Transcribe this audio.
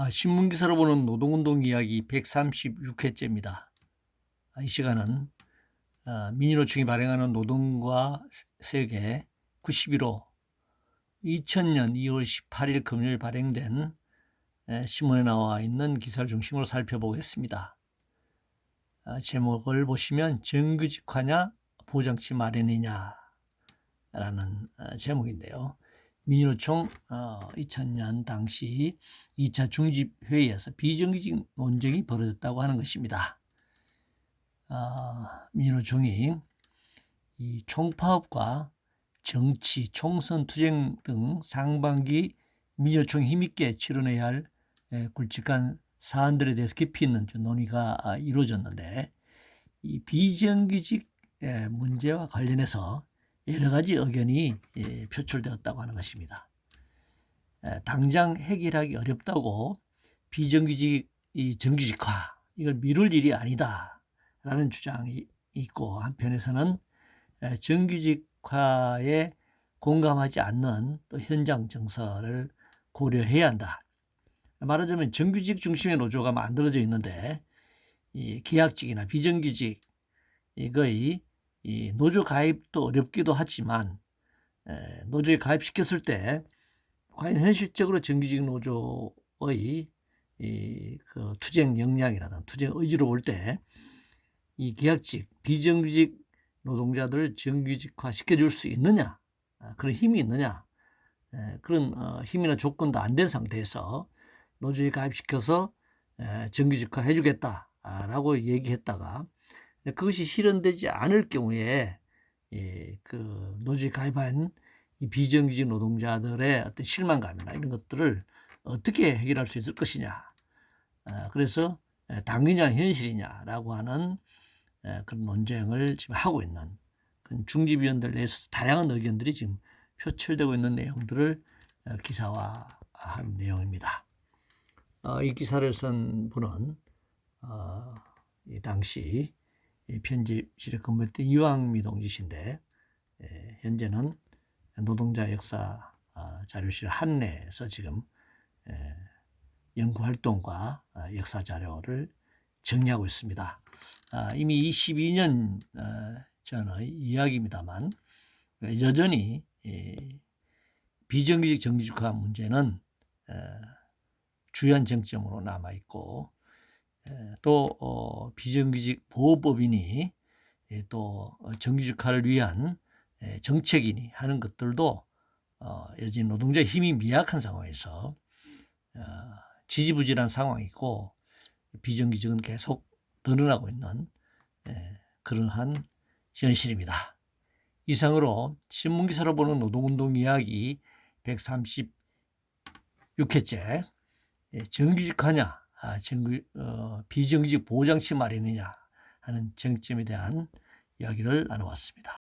아, 신문 기사로 보는 노동운동 이야기 136회째입니다. 아, 이 시간은 아, 민주노총이 발행하는 노동과 세계 91호 2000년 2월 18일 금요일 발행된 에, 신문에 나와 있는 기사를 중심으로 살펴보겠습니다. 아, 제목을 보시면 정규직화냐 보장치 마련이냐 라는 아, 제목인데요. 민주노총 어, 2000년 당시 2차 중집회의에서 비정규직 논쟁이 벌어졌다고 하는 것입니다. 아, 민주노총이 이 총파업과 정치, 총선 투쟁 등 상반기 민주노총이 힘있게 치러내야 할 에, 굵직한 사안들에 대해서 깊이 있는 좀 논의가 아, 이루어졌는데 이 비정규직 에, 문제와 관련해서 여러 가지 의견이 예, 표출되었다고 하는 것입니다. 에, 당장 해결하기 어렵다고 비정규직 이 정규직화 이걸 미룰 일이 아니다라는 주장이 있고 한편에서는 에, 정규직화에 공감하지 않는 또 현장 정서를 고려해야 한다. 말하자면 정규직 중심의 노조가 만들어져 있는데 이 계약직이나 비정규직 이거의 이 노조 가입도 어렵기도 하지만 에, 노조에 가입시켰을 때 과연 현실적으로 정규직 노조의 이 그 투쟁 역량이라든 투쟁 의지로 볼 때 이 계약직 비정규직 노동자들을 정규직화 시켜줄 수 있느냐 아, 그런 힘이 있느냐 에, 그런 어, 힘이나 조건도 안 된 상태에서 노조에 가입시켜서 에, 정규직화 해주겠다라고 얘기했다가 그것이 실현되지 않을 경우에 예, 그 노조에 가입한 이 비정규직 노동자들의 어떤 실망감이나 이런 것들을 어떻게 해결할 수 있을 것이냐. 아, 그래서 에, 당위냐 현실이냐라고 하는 에, 그런 논쟁을 지금 하고 있는 그런 중집위원들 내에서 다양한 의견들이 지금 표출되고 있는 내용들을 어, 기사화한 내용입니다. 어, 이 기사를 쓴 분은 어, 이 당시 이 편집실에 근무했던 이왕미 동지신데 예, 현재는 노동자 역사 아, 자료실 한내에서 지금 예, 연구 활동과 아, 역사 자료를 정리하고 있습니다. 아, 이미 22년 어, 전의 이야기입니다만 여전히 이 비정규직 정규직화 문제는 어, 주요한 쟁점으로 남아 있고 에, 또 어, 비정규직 보호법이니 예, 또 어, 정규직화를 위한 에, 정책이니 하는 것들도 어, 여전히 노동자 힘이 미약한 상황에서 어, 지지부진한 상황이고 비정규직은 계속 늘어나고 있는 에, 그러한 현실입니다. 이상으로 신문기사로 보는 노동운동 이야기 136회째 예, 정규직하냐 아, 정규, 어, 비정규직 보장치 마련이냐 하는 쟁점에 대한 이야기를 나눠봤습니다.